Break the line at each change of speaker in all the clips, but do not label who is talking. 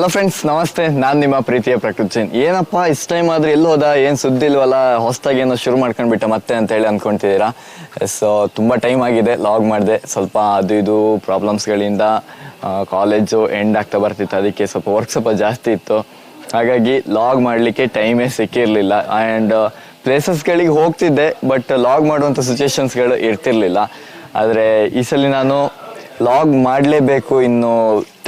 Hello friends ನಮಸ್ತೆ. ನಾನು ನಿಮ್ಮ ಪ್ರೀತಿಯ ಪ್ರಕೃತಿ ಏನಪ್ಪ, ಇಷ್ಟು ಟೈಮ್ ಆದ್ರೆ ಎಲ್ಲಿ ಹೋದ? ಏನು ಸುದ್ದಿ ಇಲ್ವಲ್ಲ? ಹೊಸದಾಗಿ ಏನೋ ಶುರು ಮಾಡ್ಕೊಂಡ್ಬಿಟ್ಟ ಮತ್ತೆ ಅಂತ ಹೇಳಿ ಅನ್ಕೊಂತಿದ್ದೀರಾ? ಸೊ ತುಂಬ ಟೈಮ್ ಆಗಿದೆ. ಲಾಗ್ ಮಾಡಿದೆ. ಸ್ವಲ್ಪ ಅದು ಇದು ಪ್ರಾಬ್ಲಮ್ಸ್ಗಳಿಂದ ಕಾಲೇಜು ಎಂಡ್ ಆಗ್ತಾ ಬರ್ತಿತ್ತು. ಅದಕ್ಕೆ ಸ್ವಲ್ಪ ವರ್ಕ್ ಸ್ವಲ್ಪ ಜಾಸ್ತಿ ಇತ್ತು. ಹಾಗಾಗಿ ಲಾಗ್ ಮಾಡಲಿಕ್ಕೆ ಟೈಮೇ ಸಿಕ್ಕಿರಲಿಲ್ಲ. ಆ್ಯಂಡ್ ಪ್ಲೇಸಸ್ಗಳಿಗೆ ಹೋಗ್ತಿದ್ದೆ ಬಟ್ ಲಾಗ್ ಮಾಡುವಂಥ ಸಿಚುವೇಶನ್ಸ್ಗಳು ಇರ್ತಿರ್ಲಿಲ್ಲ. ಆದರೆ ಈ ಸಲ ನಾನು ಲಾಗ್ ಮಾಡಲೇಬೇಕು, ಇನ್ನು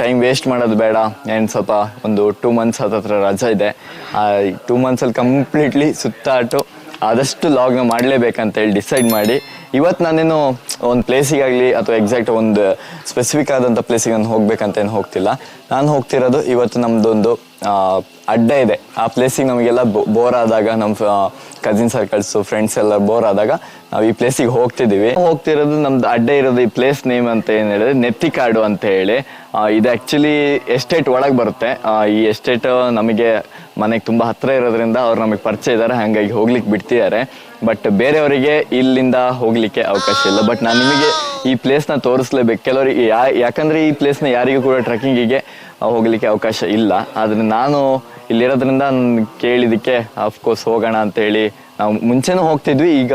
ಟೈಮ್ ವೇಸ್ಟ್ ಮಾಡೋದು ಬೇಡ. ಏನು ಸ್ವಲ್ಪ ಒಂದು ಟೂ ಮಂತ್ಸ್ ಅದ ಹತ್ರ ರಜಾ ಇದೆ. ಆ ಟೂ ಮಂತ್ಸಲ್ಲಿ ಕಂಪ್ಲೀಟ್ಲಿ ಸುತ್ತಾಟು ಆದಷ್ಟು ಲಾಗ್ನ ಮಾಡಲೇಬೇಕಂತ ಹೇಳಿ ಡಿಸೈಡ್ ಮಾಡಿ. ಇವತ್ತು ನಾನೇನು ಒಂದು ಪ್ಲೇಸಿಗಾಗಲಿ ಅಥವಾ ಎಕ್ಸಾಕ್ಟ್ ಒಂದು ಸ್ಪೆಸಿಫಿಕ್ ಆದಂಥ ಪ್ಲೇಸಿಗೆ ನಾನು ಹೋಗ್ಬೇಕಂತ ಏನು ಹೋಗ್ತಿಲ್ಲ. ನಾನು ಹೋಗ್ತಿರೋದು ಇವತ್ತು ನಮ್ಮದೊಂದು ಅಡ್ಡ ಇದೆ. ಆ ಪ್ಲೇಸಿಗೆ ನಮಗೆಲ್ಲ ಬೋರ್ ಆದಾಗ ನಮ್ಮ ಕಸಿನ್ ಸರ್ಕಲ್ಸು ಫ್ರೆಂಡ್ಸ್ ಎಲ್ಲ ಬೋರ್ ಆದಾಗ ನಾವು ಈ ಪ್ಲೇಸಿಗೆ ಹೋಗ್ತಿದ್ದೀವಿ. ಹೋಗ್ತಿರೋದು ನಮ್ದು ಅಡ್ಡ ಇರೋದು ಈ ಪ್ಲೇಸ್ ನೇಮ್ ಅಂತ ಏನು ಹೇಳಿದ್ರೆ ನೆತ್ತಿಕಾಡು ಅಂತ ಹೇಳಿ. ಇದು ಆ್ಯಕ್ಚುಲಿ ಎಸ್ಟೇಟ್ ಒಳಗೆ ಬರುತ್ತೆ. ಈ ಎಸ್ಟೇಟ್ ನಮಗೆ ಮನೆಗೆ ತುಂಬ ಹತ್ತಿರ ಇರೋದ್ರಿಂದ ಅವ್ರು ನಮಗೆ ಪರಿಚಯ ಇದ್ದಾರೆ ಹಾಗಾಗಿ ಹೋಗ್ಲಿಕ್ಕೆ ಬಿಡ್ತಿದ್ದಾರೆ. ಬಟ್ ಬೇರೆಯವರಿಗೆ ಇಲ್ಲಿಂದ ಹೋಗ್ಲಿಕ್ಕೆ ಅವಕಾಶ ಇಲ್ಲ. ಬಟ್ ನಾನು ನಿಮಗೆ ಈ ಪ್ಲೇಸ್ನ ತೋರಿಸ್ಲೇಬೇಕು. ಕೆಲವರಿಗೆ ಯಾ, ಯಾಕಂದರೆ ಈ ಪ್ಲೇಸ್ನ ಯಾರಿಗೂ ಕೂಡ ಟ್ರೆಕ್ಕಿಂಗಿಗೆ ಹೋಗ್ಲಿಕ್ಕೆ ಅವಕಾಶ ಇಲ್ಲ. ಆದರೆ ನಾನು ಇಲ್ಲಿರೋದ್ರಿಂದ ನಾನು ಕೇಳಿದ್ದಕ್ಕೆ ಅಫ್ಕೋರ್ಸ್ ಹೋಗೋಣ ಅಂತ ಹೇಳಿ ನಾವು ಮುಂಚೆನೂ ಹೋಗ್ತಿದ್ವಿ. ಈಗ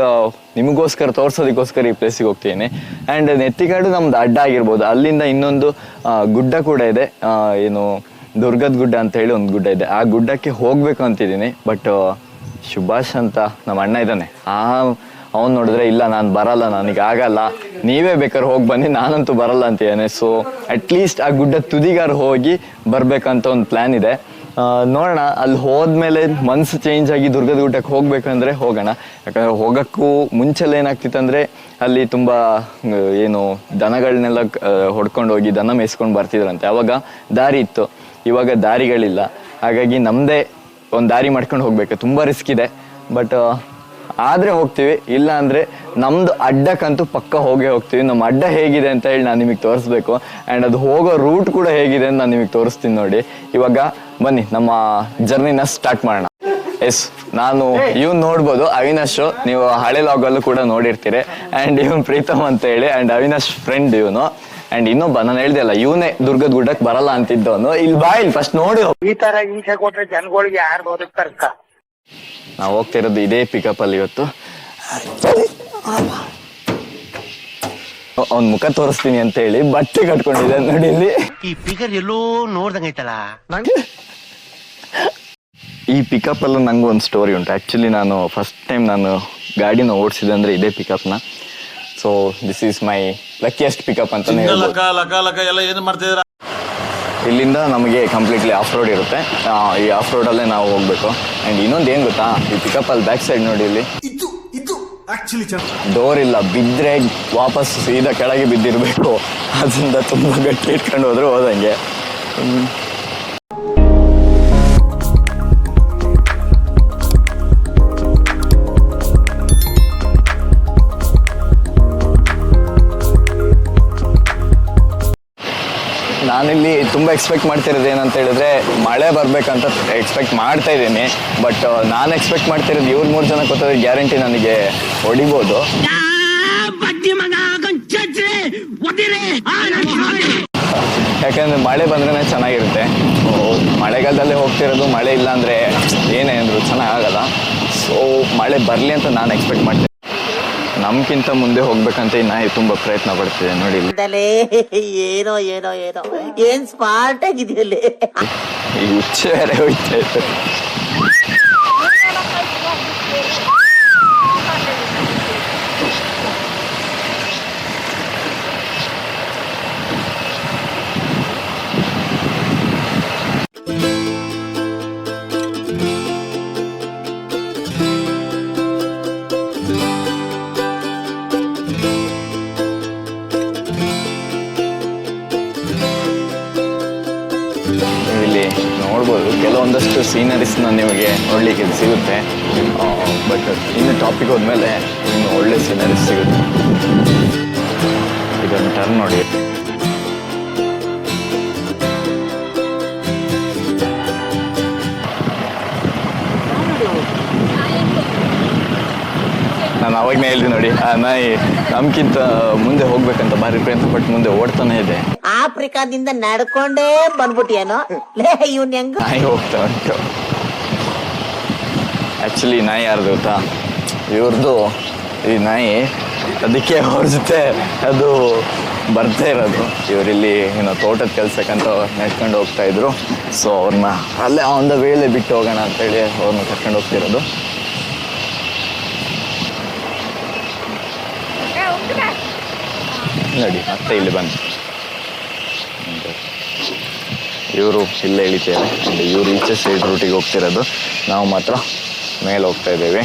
ನಿಮಗೋಸ್ಕರ, ತೋರ್ಸೋದಕ್ಕೋಸ್ಕರ ಈ ಪ್ಲೇಸಿಗೆ ಹೋಗ್ತೀನಿ. ಆ್ಯಂಡ್ ನೆತ್ತಿಗಾಡು ನಮ್ದು ಅಡ್ಡ ಆಗಿರ್ಬೋದು. ಅಲ್ಲಿಂದ ಇನ್ನೊಂದು ಗುಡ್ಡ ಕೂಡ ಇದೆ. ಏನು, ದುರ್ಗದ ಗುಡ್ಡ ಅಂತ ಹೇಳಿ ಒಂದು ಗುಡ್ಡ ಇದೆ. ಆ ಗುಡ್ಡಕ್ಕೆ ಹೋಗಬೇಕು ಅಂತಿದ್ದೀನಿ. ಬಟ್ ಸುಭಾಷ್ ಅಂತ ನಮ್ಮ ಅಣ್ಣ ಇದ್ದಾನೆ. ಆ ಅವ್ನು ನೋಡಿದ್ರೆ, ಇಲ್ಲ, ನಾನು ಬರಲ್ಲ, ನನಗೆ ಆಗಲ್ಲ. ನೀವೇ ಬೇಕಾದ್ರೆ ಹೋಗಿ ಬನ್ನಿ, ನಾನಂತೂ ಬರಲ್ಲ ಅಂತೇನೆ ಸೊ ಅಟ್ಲೀಸ್ಟ್ ಆ ಗುಡ್ಡ ತುದಿಗಾರ ಹೋಗಿ ಬರಬೇಕಂತ ಒಂದು ಪ್ಲ್ಯಾನ್ ಇದೆ. ನೋಡೋಣ ಅಲ್ಲಿ ಹೋದ್ಮೇಲೆ ಮನ್ಸು ಚೇಂಜ್ ಆಗಿ ದುರ್ಗದ ಗುಡ್ಡಕ್ಕೆ ಹೋಗ್ಬೇಕಂದ್ರೆ ಹೋಗೋಣ. ಯಾಕಂದ್ರೆ ಹೋಗೋಕ್ಕೂ ಮುಂಚೆಲ್ಲ ಏನಾಗ್ತಿತ್ತಂದ್ರೆ ಅಲ್ಲಿ ತುಂಬ ಏನು ದನಗಳನ್ನೆಲ್ಲ ಹೊಡ್ಕೊಂಡು ಹೋಗಿ ದನ ಮೇಯಿಸ್ಕೊಂಡು ಬರ್ತಿದ್ರಂತೆ. ಅವಾಗ ದಾರಿ ಇತ್ತು. ಇವಾಗ ದಾರಿಗಳಿಲ್ಲ. ಹಾಗಾಗಿ ನಮ್ಮದೇ ಒಂದು ದಾರಿ ಮಾಡ್ಕೊಂಡು ಹೋಗ್ಬೇಕು. ತುಂಬ ರಿಸ್ಕ್ ಇದೆ. ಬಟ್ ಆದರೆ ಹೋಗ್ತೀವಿ ಇಲ್ಲ ಅಂದರೆ ನಮ್ಮದು ಅಡ್ಡಕ್ಕಂತೂ ಪಕ್ಕ ಹೋಗೇ ಹೋಗ್ತೀವಿ. ನಮ್ಮ ಅಡ್ಡ ಹೇಗಿದೆ ಅಂತ ಹೇಳಿ ನಾನು ನಿಮಗೆ ತೋರಿಸ್ಬೇಕು. ಆ್ಯಂಡ್ ಅದು ಹೋಗೋ ರೂಟ್ ಕೂಡ ಹೇಗಿದೆ ಅಂತ ನಾನು ನಿಮಗೆ ತೋರಿಸ್ತೀನಿ ನೋಡಿ. ಇವಾಗ ಬನ್ನಿ ನಮ್ಮ ಜರ್ನಿನ ಸ್ಟಾರ್ಟ್ ಮಾಡೋಣ. ಎಸ್ ನಾನು ಇವ್ನು ನೋಡ್ಬೋದು ಅವಿನಾಶ್. ನೀವು ಹಳೆ ಲಾಗಲ್ಲೂ ಕೂಡ ನೋಡಿರ್ತೀರಿ. ಆ್ಯಂಡ್ ಇವನ್ ಪ್ರೀತಮ್ ಅಂತ ಹೇಳಿ ಆ್ಯಂಡ್ ಅವಿನಾಶ್ ಫ್ರೆಂಡ್ ಇವನು. ಅಂಡ್ ಇನ್ನೊಬ್ಬ ನಾನು ಹೇಳ್ದೆ ಅಲ್ಲ ಇವನೇ ದುರ್ಗದ ಗುಡ್ಡಕ್ ಬರಲ್ಲ ಅಂತಿದ್ದವನು. ಇಲ್ಲಿ ಬಾ ಇಲ್ಲಿ ಫಸ್ಟ್ ನೋಡಿ.
ಈ ತರ ಹಿಂಸೆ ಕೊಟ್ರೆ ಜನಗಳಿಗೆ ಯಾರು ಬದುಕ್ತಾರಕ್ಕ
ನಾವು ಹೋಗ್ತಿರೋದು ಇದೇ ಪಿಕಪ್ ಅಲ್ಲಿ ಇವತ್ತು. ಅವ್ನ ಮುಖ ತೋರಿಸ್ತೀನಿ ಅಂತ ಹೇಳಿ ಬಟ್ಟೆ ಕಟ್ಕೊಂಡಿದ್ದೆ ನೋಡಿ ಇಲ್ಲಿ.
ಈ ಫಿಗರ್ ಎಲ್ಲೋ ನೋಡ್ದಂಗೈತಲ್ಲ
ಈ ಪಿಕಪ್ ಅಲ್ಲೂ ನಂಗೆ ಒಂದು ಸ್ಟೋರಿ ಉಂಟು. ಆ್ಯಕ್ಚುಲಿ ನಾನು ಫಸ್ಟ್ ಟೈಮ್ ನಾನು ಗಾಡಿನ ಓಡಿಸಿದೆ ಅಂದರೆ ಇದೇ ಪಿಕಪ್ನ so this is my luckiest pickup ಅಂತಾನೆ ಹೇಳ್ಬೋದು.
ಲಕ ಲಕ ಲಕ ಎಲ್ಲ ಏನು ಮಾಡ್ತಿದ್ರ
ಇಲ್ಲಿಂದ ನಮಗೆ ಕಂಪ್ಲೀಟ್ಲಿ ಆಫ್ ರೋಡ್ ಇರುತ್ತೆ. ಈ ಆಫ್ ರೋಡಲ್ಲೇ ನಾವು ಹೋಗ್ಬೇಕು. ಆ್ಯಂಡ್ ಇನ್ನೊಂದು ಏನು ಗೊತ್ತಾ? ಈ ಪಿಕಪ್ ಅಲ್ಲಿ ಬ್ಯಾಕ್ ಸೈಡ್ ನೋಡಿ ಇಲ್ಲಿ. ಡೋರ್ ಇಲ್ಲ ಬಿದ್ದರೆ ವಾಪಸ್ ಸೀದಾ ಕೆಳಗೆ ಬಿದ್ದಿರಬೇಕು. ಅದರಿಂದ ತುಂಬ ಗಟ್ಟಿ ಇಟ್ಕೊಂಡು ಹೋದ್ರೆ ಹೋದಂಗೆ. ಎಕ್ಸ್ಪೆಕ್ಟ್ ಮಾಡ್ತಿರೋದು ಏನಂತ ಹೇಳಿದ್ರೆ, ಮಳೆ ಬರಬೇಕಂತ ಎಕ್ಸ್ಪೆಕ್ಟ್ ಮಾಡ್ತಾ ಇದ್ದೀನಿ. ಬಟ್ ನಾನು ಎಕ್ಸ್ಪೆಕ್ಟ್ ಮಾಡ್ತಿರೋದು ಇವ್ರು ಮೂರು ಜನ ಗೊತ್ತಾದ್ರೆ ಗ್ಯಾರಂಟಿ ನನಗೆ ಹೊಡಿಬೋದು. ಯಾಕಂದ್ರೆ ಮಳೆ ಬಂದ್ರೆ ಚೆನ್ನಾಗಿರುತ್ತೆ. ಮಳೆಗಾಲದಲ್ಲಿ ಹೋಗ್ತಿರೋದು ಮಳೆ ಇಲ್ಲ ಅಂದ್ರೆ ಏನೇ ಅಂದ್ರು ಸೊ ಮಳೆ ಬರಲಿ ಅಂತ ನಾನು ಎಕ್ಸ್ಪೆಕ್ಟ್ ಮಾಡ್ತೀನಿ ನಮ್ಗಿಂತ ಮುಂದೆ ಹೋಗ್ಬೇಕಂತ ಈ ನಾಯಿ ತುಂಬಾ ಪ್ರಯತ್ನ ಪಡ್ತಿದೆ ನೋಡಿ ಇಲ್ಲಿ.
ಏನೋ ಏನೋ ಏನೋ. ಏನ್ ಸ್ಮಾರ್ಟ್ ಆಗಿದೆಯಲ್ಲೇ.
ಈ ಹುಚ್ಚೆ ಬೇರೆ ಹೋಯ್ತಾ ಕೆಲವೊಂದಷ್ಟು ಸೀನರೀಸ್ನ ನಿಮಗೆ ನೋಡಲಿಕ್ಕೆ ಸಿಗುತ್ತೆ. ಬಟ್ ಇನ್ನು ಟಾಪಿಕ್ ಹೋದ್ಮೇಲೆ ಇನ್ನು ಒಳ್ಳೆ ಸೀನರೀಸ್ ಸಿಗುತ್ತೆ. ಇದನ್ನು ಟರ್ನ್ ನೋಡಿ ನಾನು ಅವಾಗ ಆಗ್ನೇ ನೋಡಿ. ಆ ನಾಯಿ ನಮ್ಗಿಂತ ಮುಂದೆ ಹೋಗ್ಬೇಕಂತ ಭಾರಿ ಪ್ರಯತ್ನ ಪಟ್ಟು ಮುಂದೆ ಓಡ್ತಾನೆ ಇದೆ.
ಆಫ್ರಿಕಾದಿಂದ ನಡ್ಕೊಂಡೇ ಬಂದ್ಬಿಟ್ಟಿಯೇನೋ? ಲೇ ಇವ್ನ್ ಹೆಂಗ?
ನಾಯಿ ಹೋಗ್ತಾ ಉಂಟು. ಆಕ್ಚುಲಿ ನಾಯಿ ಯಾರ್ದು ಗೊತ್ತಾ? ಇವ್ರದ್ದು ಈ ನಾಯಿ ಅದಕ್ಕೆ ಅವ್ರ ಜೊತೆ ಅದು ಬರ್ತಾ ಇರೋದು. ಇವರಿಲ್ಲಿ ಏನೋ ತೋಟದ ಕೆಲ್ಸಕ್ಕಂತ ನಡ್ಕೊಂಡು ಹೋಗ್ತಾ ಇದ್ರು. ಸೊ ಅವ್ರನ್ನ ಅಲ್ಲೇ ಆನ್ ದ ವೇಳೆ ಬಿಟ್ಟು ಹೋಗೋಣ ಅಂತೇಳಿ ಅವ್ರನ್ನ ಕರ್ಕೊಂಡು ಹೋಗ್ತಿರೋದು. ನೋಡಿ, ಮತ್ತೆ ಇಲ್ಲಿ ಬಂದು ಇವರು ಇಲ್ಲೇ ಇಳಿತೇವೆ. ಇವರು ಈಚೆ ಸೈಡ್ ರೂಟಿಗೆ ಹೋಗ್ತಿರೋದು. ನಾವು ಮಾತ್ರ ಮೇಲೆ ಹೋಗ್ತಾ ಇದ್ದೇವೆ.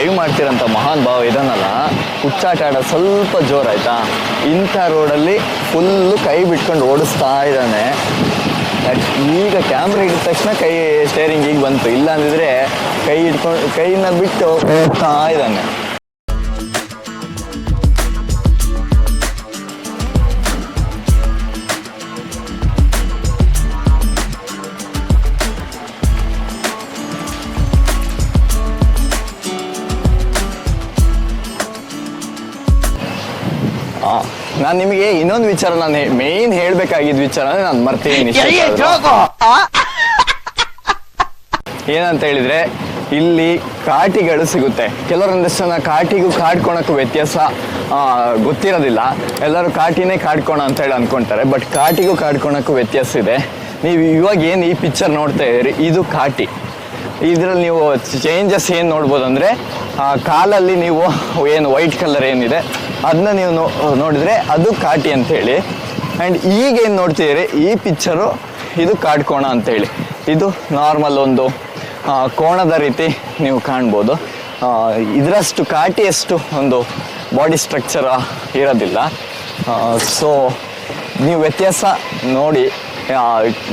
ಡ್ರೈವ್ ಮಾಡ್ತಿರೋಂಥ ಮಹಾನ್ ಭಾವ ಇದನ್ನಲ್ಲ ಹುಚ್ಚಾಟ ಆಡೋ ಸ್ವಲ್ಪ ಜೋರಾಯ್ತಾ ಇಂಥ ರೋಡಲ್ಲಿ ಫುಲ್ಲು ಕೈ ಬಿಟ್ಕೊಂಡು ಓಡಿಸ್ತಾ ಇದ್ದಾನೆ. ಈಗ ಕ್ಯಾಮ್ರಾ ಹಿಡಿದ ತಕ್ಷಣ ಕೈ ಸ್ಟೇರಿಂಗ್ ಈಗ ಬಂತು. ಇಲ್ಲ ಅಂದಿದ್ರೆ ಕೈ ಹಿಡ್ಕೊಂಡು ಕೈನ ಬಿಟ್ಟು ಹೋಗ್ತಾ ಇದ್ದಾನೆ. ನಾನು ನಿಮಗೆ ಇನ್ನೊಂದು ವಿಚಾರ ನಾನು ಮೇನ್ ಹೇಳ್ಬೇಕಾಗಿದ್ ವಿಚಾರ ಅಂದ್ರೆ ನಾನು ಮರ್ತೀನಿ ಏನಂತ ಹೇಳಿದ್ರೆ ಇಲ್ಲಿ ಕಾಟಿಗಳು ಸಿಗುತ್ತೆ. ಕೆಲವರೊಂದಷ್ಟು ಜನ ಕಾಟಿಗೂ ಕಾಡ್ಕೊಳಕ್ಕೂ ವ್ಯತ್ಯಾಸ ಗೊತ್ತಿರೋದಿಲ್ಲ. ಎಲ್ಲರೂ ಕಾಟಿನೇ ಕಾಡ್ಕೋಣ ಅಂತ ಹೇಳಿ ಅನ್ಕೊಂತಾರೆ ಬಟ್ ಕಾಟಿಗೂ ಕಾಡ್ಕೊಳಕ್ಕೂ ವ್ಯತ್ಯಾಸ ಇದೆ. ನೀವು ಇವಾಗ ಏನು ಈ ಪಿಕ್ಚರ್ ನೋಡ್ತಾ ಇದ್ದೀರಿ? ಇದು ಕಾಟಿ. ಇದರಲ್ಲಿ ನೀವು ಚೇಂಜಸ್ ಏನು ನೋಡ್ಬೋದು ಅಂದರೆ ಕಾಲಲ್ಲಿ ನೀವು ಏನು ವೈಟ್ ಕಲರ್ ಏನಿದೆ ಅದನ್ನ ನೀವು ನೋಡಿದರೆ ಅದು ಕಾಟಿ ಅಂತೇಳಿ. ಆ್ಯಂಡ್ ಈಗ ಏನು ನೋಡ್ತಿದ್ದೀರಿ ಈ ಪಿಕ್ಚರು ಇದು ಕಾಡ್ಕೋಣ ಅಂತೇಳಿ. ಇದು ನಾರ್ಮಲ್ ಒಂದು ಕೋಣದ ರೀತಿ ನೀವು ಕಾಣ್ಬೋದು. ಇದರಷ್ಟು ಕಾಟಿಯಷ್ಟು ಒಂದು ಬಾಡಿ ಸ್ಟ್ರಕ್ಚರ್ ಇರೋದಿಲ್ಲ. ಸೊ ನೀವು ವ್ಯತ್ಯಾಸ ನೋಡಿ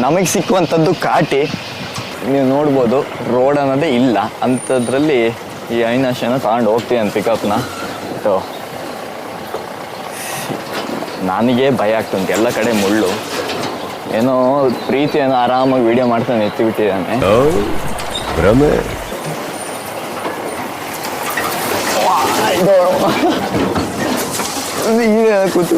ನಮಗೆ ಸಿಕ್ಕುವಂಥದ್ದು ಕಾಟಿ. ನೀವು ನೋಡ್ಬೋದು ರೋಡ್ ಅನ್ನೋದೇ ಇಲ್ಲ. ಅಂಥದ್ರಲ್ಲಿ ಈ ಐನಾಶನ ತಗೊಂಡು ಹೋಗ್ತೀನಿ ಅಂತ ಪಿಕಪ್ನ ಸೊ ನನಗೆ ಭಯ ಆಗ್ತಂತೆ ಎಲ್ಲ ಕಡೆ ಮುಳ್ಳು. ಏನೋ ಪ್ರೀತಿ ಏನೋ ಆರಾಮಾಗಿ ವಿಡಿಯೋ ಮಾಡ್ತಾನೆ ಎತ್ತಿ ಬಿಟ್ಟಿದ್ದಾನೆ
ಭ್ರಮೆ.
ಈಗ ಕೂತು.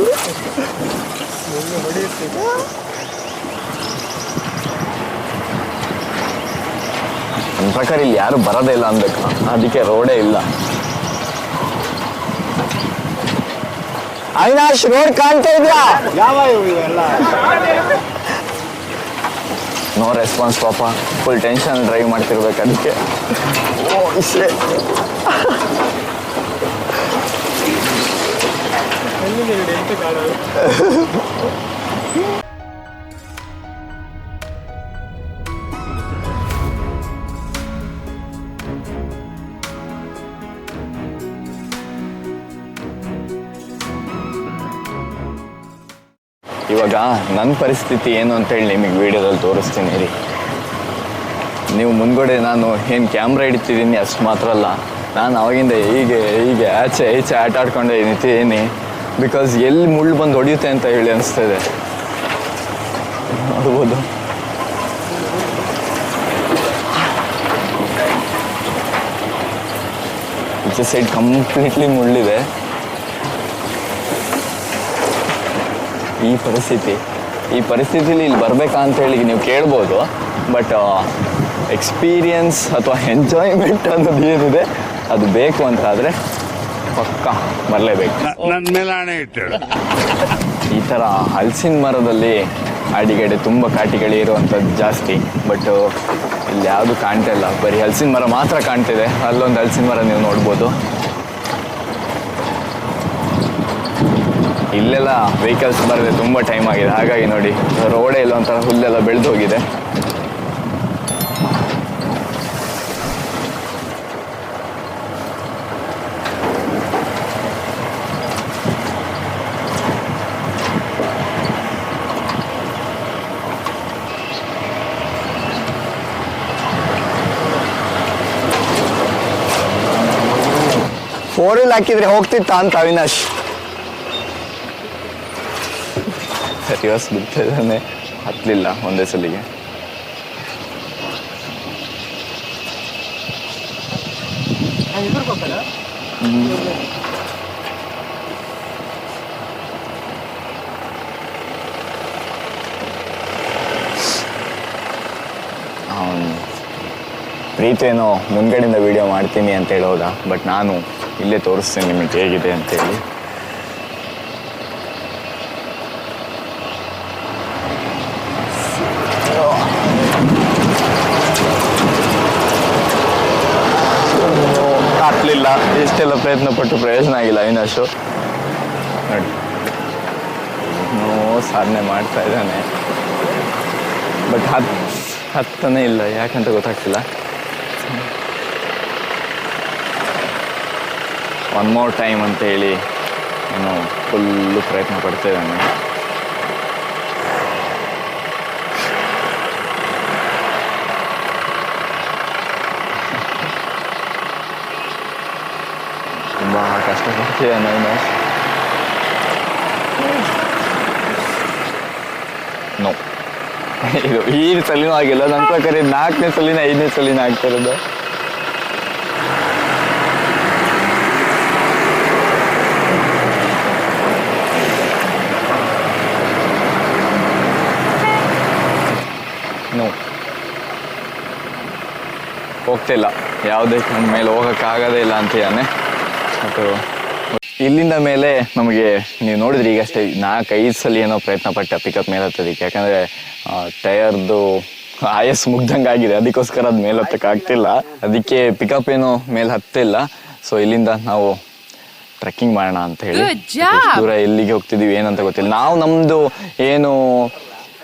ನನ್ನ ಪ್ರಕಾರ ಇಲ್ಲಿ ಯಾರು ಬರೋದೇ ಇಲ್ಲ ಅನ್ಬೇಕು ಅದಕ್ಕೆ ರೋಡೇ ಇಲ್ಲ. ಅವಿನಾಶ್ ರೋಡ್ ಕಾಣ್ತಾ ಇದ್ಯಾ? ನೋ ರೆಸ್ಪಾನ್ಸ್ ಪಾಪ. ಫುಲ್ ಟೆನ್ಷನ್ ಡ್ರೈವ್ ಮಾಡ್ತಿರ್ಬೇಕು ಅದಕ್ಕೆ. ಓ ಇವಾಗ ನನ್ನ ಪರಿಸ್ಥಿತಿ ಏನು ಅಂತೇಳಿ ನಿಮಗೆ ವಿಡಿಯೋದಲ್ಲಿ ತೋರಿಸ್ತೀನಿ ರೀ. ನೀವು ಮುಂದ್ಗಡೆ ನಾನು ಏನು ಕ್ಯಾಮ್ರಾ ಹಿಡಿತಿದ್ದೀನಿ ಅಷ್ಟು ಮಾತ್ರ ಅಲ್ಲ, ನಾನು ಅವಾಗಿಂದ ಹೀಗೆ ಹೀಗೆ ಆಚೆ, ಈಚೆ ಆಟ ಆಡ್ಕೊಂಡು ನಿಂತಿದ್ದೀನಿ ಬಿಕಾಸ್ ಎಲ್ಲಿ ಮುಳ್ಳು ಬಂದು ಹೊಡೆಯುತ್ತೆ ಅಂತ ಹೇಳಿ ಅನಿಸ್ತಾ ಇದೆ. ನೋಡ್ಬೋದು. ಈಚೆ ಸೈಡ್ ಕಂಪ್ಲೀಟ್ಲಿ ಮುಳ್ಳಿದೆ. ಈ ಪರಿಸ್ಥಿತಿ. ಈ ಪರಿಸ್ಥಿತಿಲಿ ಇಲ್ಲಿ ಬರಬೇಕಾ ಅಂತ ಹೇಳಿ ನೀವು ಕೇಳ್ಬೋದು ಬಟ್ ಎಕ್ಸ್ಪೀರಿಯನ್ಸ್ ಅಥವಾ ಎಂಜಾಯ್ಮೆಂಟ್ ಅನ್ನೋದು ಏನಿದೆ ಅದು ಬೇಕು ಅಂತ ಆದರೆ ಪಕ್ಕ ಬರಲೇಬೇಕು
ನನ್ನ ಮೇಲೆ ಹಣೆ ಇಟ್ಟಳು
ಈ ಥರ ಹಲಸಿನ ಮರದಲ್ಲಿ ಅಡಿಗಡೆ ತುಂಬ ಕಾಟಿಗಳು ಇರುವಂಥದ್ದು ಜಾಸ್ತಿ ಬಟ್ ಇಲ್ಲಿ ಯಾವುದು ಕಾಣ್ತಾ ಇಲ್ಲ. ಬರೀ ಹಲಸಿನ ಮರ ಮಾತ್ರ ಕಾಣ್ತಿದೆ. ಅಲ್ಲೊಂದು ಹಲಸಿನ ಮರ ನೀವು ನೋಡ್ಬೋದು. ಇಲ್ಲೆಲ್ಲ ವೆಹಿಕಲ್ಸ್ ಬರದೆ ತುಂಬ ಟೈಮ್ ಆಗಿದೆ. ಹಾಗಾಗಿ ನೋಡಿ, ರೋಡೇ ಇಲ್ಲ ಒಂಥರ ಹುಲ್ಲೆಲ್ಲ ಬೆಳೆದು ಹೋಗಿದೆ. ಫೋರ್ ವೀಲ್ ಹಾಕಿದ್ರೆ ಹೋಗ್ತಿತ್ತಾ ಅಂತ ಅವಿನಾಶ್? ರಿವರ್ಸ್ ಬಿಡ್ತಿದ್ದಾನೆ. ಹತ್ತಲಿಲ್ಲ ಒಂದೇ ಸಲಿಗೆ. ಪ್ರೀತೇನೋ ಮುಂದ್ಗಡೆಯಿಂದ ವಿಡಿಯೋ ಮಾಡ್ತೀನಿ ಅಂತ ಹೇಳೋದ? ಬಟ್ ನಾನು ಇಲ್ಲೇ ತೋರಿಸ್ತೇನೆ ನಿಮಗೆ ಹೇಗಿದೆ ಅಂತೇಳಿ. ಇಷ್ಟೆಲ್ಲ ಪ್ರಯತ್ನ ಪಟ್ಟು ಪ್ರಯೋಜನ ಆಗಿಲ್ಲ ಅವಿನಾಶು. ನೋಡಿ. ಸಾಧನೆ ಮಾಡ್ತಾ ಇದ್ದಾನೆ. ಬಟ್ ಹತ್, ಹತ್ತನೇ ಇಲ್ಲ, ಯಾಕಂತ ಗೊತ್ತಾಗ್ತಿಲ್ಲ. ಒನ್ ಮೋರ್ ಟೈಮ್ ಅಂತ ಹೇಳಿ ನಾನು ಫುಲ್ಲು ಪ್ರಯತ್ನ ಪಡ್ತಾ ಇದ್ದಾನೆ ತುಂಬ ಕಷ್ಟಪಡ್ತಿದ್ದಾನೆ ಅವಿನಾಶ್ ನೋ ಇದು ಈ ಸಲಿನೂ ಆಗಿಲ್ಲ. ನನ್ನ ಪ್ರಕಾರ ನಾಲ್ಕನೇ ಸಲಿನ ಐದನೇ ಸಲಿನ ಆಗ್ತಾ ಇರೋದು ನೋ ಹೋಗ್ತಿಲ್ಲ. ಯಾವುದೇ ನನ್ನ ಮೇಲೆ ಹೋಗೋಕ್ಕಾಗೋದೇ ಇಲ್ಲ ಅಂತೀಯಾನೆ ಮತ್ತು ಇಲ್ಲಿಂದ ಮೇಲೆ ನಮಗೆ ನೀವು ನೋಡಿದ್ರಿ ಈಗ ಅಷ್ಟೇ ನಾಲ್ಕೈದು ಸಲ ಏನೋ ಪ್ರಯತ್ನ ಪಟ್ಟೆ ಪಿಕಪ್ ಮೇಲೆ ಹತ್ತೋದಕ್ಕೆ. ಯಾಕಂದರೆ ಟಯರ್ದು ಆಯಸ್ ಮುಗ್ದಂಗೆ ಆಗಿದೆ ಅದಕ್ಕೋಸ್ಕರ ಅದು ಮೇಲೆ ಹತ್ತಕ್ಕೆ ಆಗ್ತಿಲ್ಲ. ಅದಕ್ಕೆ ಪಿಕಪ್ ಏನೋ ಮೇಲೆ ಹತ್ತಿಲ್ಲ. ಸೊ ಇಲ್ಲಿಂದ ನಾವು ಟ್ರೆಕ್ಕಿಂಗ್ ಮಾಡೋಣ ಅಂತ ಹೇಳಿ. ದೂರ ಎಲ್ಲಿಗೆ ಹೋಗ್ತಿದೀವಿ ಏನಂತ ಗೊತ್ತಿಲ್ಲ. ನಾವು ನಮ್ಮದು ಏನು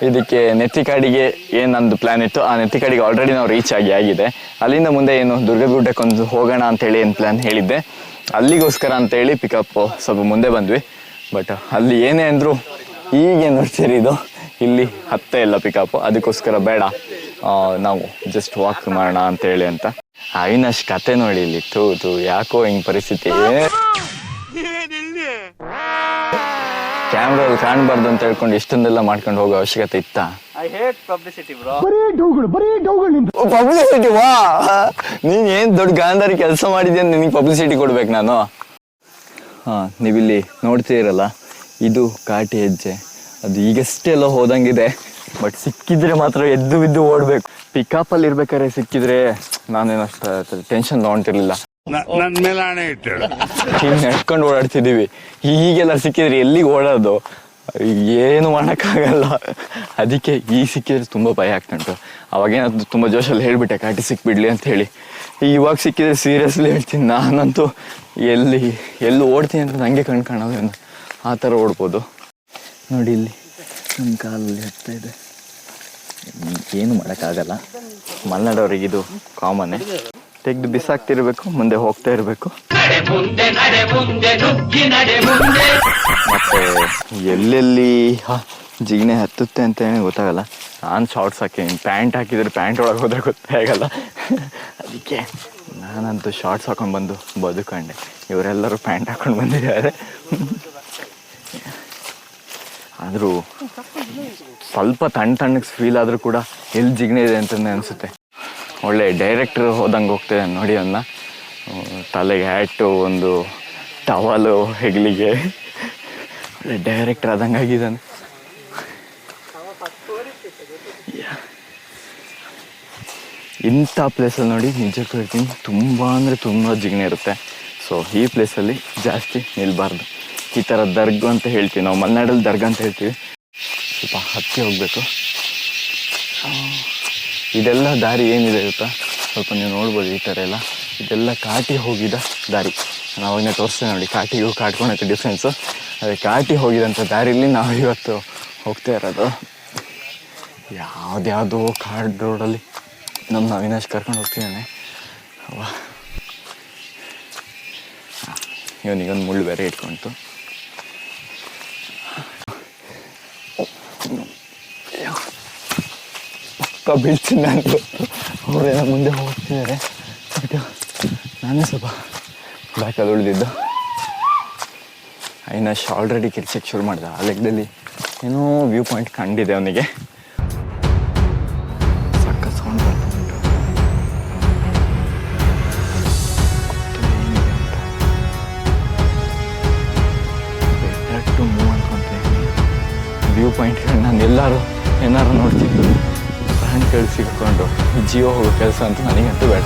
ಇದಕ್ಕೆ ನೆತ್ತಿಕಾಡಿಗೆ ಏನು ನಂದು ಪ್ಲಾನ್ ಇತ್ತು, ಆ ನೆತ್ತಿಕಾಡಿಗೆ ಆಲ್ರೆಡಿ ನಾವು ರೀಚ್ ಆಗಿ ಆಗಿದೆ. ಅಲ್ಲಿಂದ ಮುಂದೆ ಏನು ದುರ್ಗದ ಗುಡ್ಡಕ್ಕೊಂದು ಹೋಗೋಣ ಅಂತೇಳಿ ಏನು ಪ್ಲ್ಯಾನ್ ಹೇಳಿದ್ದೆ. ಅಲ್ಲಿಗೋಸ್ಕರ ಅಂತೇಳಿ ಪಿಕಪ್ ಸ್ವಲ್ಪ ಮುಂದೆ ಬಂದ್ವಿ. ಬಟ್ ಅಲ್ಲಿ ಏನೇ ಅಂದ್ರು ಹೀಗೆ ನೋಡ್ತೀರಿ ಇದು. ಇಲ್ಲಿ ಹತ್ತೇ ಇಲ್ಲ ಪಿಕಪ್ ಅದಕ್ಕೋಸ್ಕರ ಬೇಡ. ನಾವು ಜಸ್ಟ್ ವಾಕ್ ಮಾಡೋಣ ಅಂತೇಳಿ ಅಂತ. ಅವಿನಾಶ್ ಕತೆ ನೋಡಿ ಇಲ್ಲಿ. ತೂ ತೂ ಯಾಕೋ ಹಿಂಗೆ ಪರಿಸ್ಥಿತಿ. ಕ್ಯಾಮ್ರಲ್ಲಿ ಕಾಣಬಾರ್ದು ಅಂತ ಹೇಳ್ಕೊಂಡು ಇಷ್ಟೊಂದೆಲ್ಲ ಮಾಡ್ಕೊಂಡು ಹೋಗೋ ಅವಶ್ಯಕತೆ ಇತ್ತಾ? ಪಬ್ಲಿಸಿಟಿ ವಾ? ನೀನ್ ಏನ್ ದೊಡ್ಡ ಗಾಂಧಾರಿ ಕೆಲಸ ಮಾಡಿದ್ಯಾ ನಿನಗೆ ಪಬ್ಲಿಸಿಟಿ ಕೊಡ್ಬೇಕು ನಾನು? ಹಾ ನೀವಿಲ್ಲಿ ನೋಡ್ತೀರಲ್ಲ ಇದು ಕಾಟಿ ಹೆಜ್ಜೆ. ಅದು ಈಗಷ್ಟೇ ಎಲ್ಲ ಹೋದಂಗಿದೆ. ಬಟ್ ಸಿಕ್ಕಿದ್ರೆ ಮಾತ್ರ ಎದ್ದು ಬಿದ್ದು ಓಡ್ಬೇಕು. ಪಿಕಪ್ ಅಲ್ಲಿ ಇರ್ಬೇಕಾದ್ರೆ ಸಿಕ್ಕಿದ್ರೆ ನಾನೇನಷ್ಟು ಟೆನ್ಷನ್ ತಗೊಂತಿರ್ಲಿಲ್ಲ
ನನ್ ಮೇಲೆ ಆಣೆ ಇಟ್ಟು
ಹಿಂಗ್ ನಡ್ಕೊಂಡು ಓಡಾಡ್ತಿದೀವಿ ಹೀಗೆಲ್ಲ ಸಿಕ್ಕಿದ್ರೆ ಎಲ್ಲಿಗೆ ಓಡೋದು ಏನು ಮಾಡೋಕ್ಕಾಗಲ್ಲ. ಅದಕ್ಕೆ ಈ ಸಿಕ್ಕಿದ್ರೆ ತುಂಬ ಭಯ ಆಗ್ತುಂಟು ಅವಾಗೇನಾದ್ರು ತುಂಬ ಜೋಶಲ್ಲಿ ಹೇಳ್ಬಿಟ್ಟೆ ಕಾಟಿ ಸಿಕ್ಬಿಡ್ಲಿ ಅಂತ ಹೇಳಿ. ಇವಾಗ ಸಿಕ್ಕಿದ್ರೆ ಸೀರಿಯಸ್ಲಿ ಹೇಳ್ತೀನಿ. ನಾನಂತೂ ಎಲ್ಲಿ ಎಲ್ಲಿ ಓಡ್ತೀನಿ ಅಂತ ನನಗೆ ಕಣ್ ಕಾಣೋದೇನು ಆ ಥರ ಓಡ್ಬೋದು. ನೋಡಿ ಇಲ್ಲಿ ನನ್ನ ಕಾಲಲ್ಲಿ ಹತ್ತಾ ಇದೆ. ಏನು ಮಾಡೋಕ್ಕಾಗಲ್ಲ. ಮಲ್ನಾಡವ್ರಿಗೆ ಇದು ಕಾಮನ್ನೇ ತೆಗೆದು ಬಿಸಾಕ್ತಿರ್ಬೇಕು ಮುಂದೆ ಹೋಗ್ತಾ ಇರಬೇಕು. ಮತ್ತೆ ಎಲ್ಲೆಲ್ಲಿ ಜಿಗ್ನೆ ಜಿಗಣೆ ಹತ್ತುತ್ತೆ ಅಂತ ಗೊತ್ತಾಗಲ್ಲ. ನಾನು ಶಾರ್ಟ್ಸ್ ಹಾಕಿದ್ದೀನಿ ಪ್ಯಾಂಟ್ ಹಾಕಿದ್ರೆ ಪ್ಯಾಂಟ್ ಒಳಗೆ ಹೋದ್ರೆ ಗೊತ್ತಾಗಲ್ಲ ಅದಕ್ಕೆ ನಾನಂತೂ ಶಾರ್ಟ್ಸ್ ಹಾಕೊಂಡು ಬಂದು ಬದುಕೊಂಡೆ. ಇವರೆಲ್ಲರೂ ಪ್ಯಾಂಟ್ ಹಾಕೊಂಡು ಬಂದಿದ್ದಾರೆ. ಆದರೂ ಸ್ವಲ್ಪ ತಣ್ಣ ತಣ್ಣಗೆ ಫೀಲ್ ಆದರೂ ಕೂಡ ಎಲ್ಲಿ ಜಿಗಣೆ ಇದೆ ಅಂತಂದೇ ಅನಿಸುತ್ತೆ. ಒಳ್ಳೆ ಡೈರೆಕ್ಟ್ರ್ ಹೋದಂಗೆ ಹೋಗ್ತಿದೆ ನೋಡಿ ಅವನ್ನ ತಲೆಗೆ ಹ್ಯಾಟು ಒಂದು ಟವಲು ಹೆಗ್ಲಿಗೆ. ಒಳ್ಳೆ ಡೈರೆಕ್ಟ್ರ್ ಆದಂಗೆ ಆಗಿದ್ದಾನೆ. ಇಂಥ ಪ್ಲೇಸಲ್ಲಿ ನೋಡಿ ನಿಜಕ್ಕೂ ಹೇಳ್ತೀನಿ, ತುಂಬ ಅಂದರೆ ತುಂಬ ಜಿಗಣೆ ಇರುತ್ತೆ. ಸೊ ಈ ಪ್ಲೇಸಲ್ಲಿ ಜಾಸ್ತಿ ನಿಲ್ಬಾರ್ದು. ಈ ಥರ ದರ್ಗ ಅಂತ ಹೇಳ್ತೀವಿ, ನಾವು ಮಲೆನಾಡಲ್ಲಿ ದರ್ಗ ಅಂತ ಹೇಳ್ತೀವಿ. ಸ್ವಲ್ಪ ಹತ್ತಿ ಹೋಗಬೇಕು. ಇದೆಲ್ಲ ದಾರಿ ಏನಿದೆ ಗೊತ್ತಾ? ಸ್ವಲ್ಪ ನೀವು ನೋಡ್ಬೋದು ಈ ಥರ ಎಲ್ಲ. ಇದೆಲ್ಲ ಕಾಟಿ ಹೋಗಿದ ದಾರಿ. ನಾವು ಅವಾಗನೇ ತೋರಿಸ್ತೇವೆ ನೋಡಿ ಕಾಟಿಗೂ ಕಾಟ್ಕೊಳಕ್ಕೆ ಡಿಫ್ರೆನ್ಸು ಅದೇ ಕಾಟಿ ಹೋಗಿದಂಥ ದಾರಿಲಿ ನಾವು ಇವತ್ತು ಹೋಗ್ತಾ ಇರೋದು. ಯಾವುದ್ಯಾವುದೋ ಕಾಡು ರೋಡಲ್ಲಿ. ನಮ್ಮ ಅವಿನಾಶ್ ಕರ್ಕೊಂಡು ಹೋಗ್ತಿದ್ದಾನೆ ಇವನಿಗೊಂದು ಮುಳ್ಳು ಬೇರೆ ಇಟ್ಕೊಂತು ಪಕ್ಕ ಬೀಳ್ತೀನಿ ನಾನು. ಅವರೆಲ್ಲ ಮುಂದೆ ಹೋಗ್ತಿದ್ದಾರೆ ಬಟ್ ನಾನೇ ಸ್ವಲ್ಪ ಬ್ಯಾಕಲ್ಲಿ ಉಳಿದಿದ್ದು. ಐನಶ್ ಆಲ್ರೆಡಿ ಕಿರ್ಚಕ್ಕೆ ಶುರು ಮಾಡ್ದೆ. ಆ ಲೆಕ್ಕದಲ್ಲಿ ಏನೋ ವ್ಯೂ ಪಾಯಿಂಟ್ ಕಂಡಿದೆ ಅವನಿಗೆ. ಸಕ್ಕ ಮೂವ್ ವ್ಯೂ ಪಾಯಿಂಟ್ಗಳು ನಾನು ಎಲ್ಲರೂ ಏನಾರು ನೋಡ್ತೀನಿ ಫ್ರೆಂಡ್ಗಳು ಸಿಕ್ಕೊಂಡು ಜಿಯೋ ಹೋಗೋ ಕೆಲಸ ಅಂತ ನನಗಂತೂ ಬೇಡ.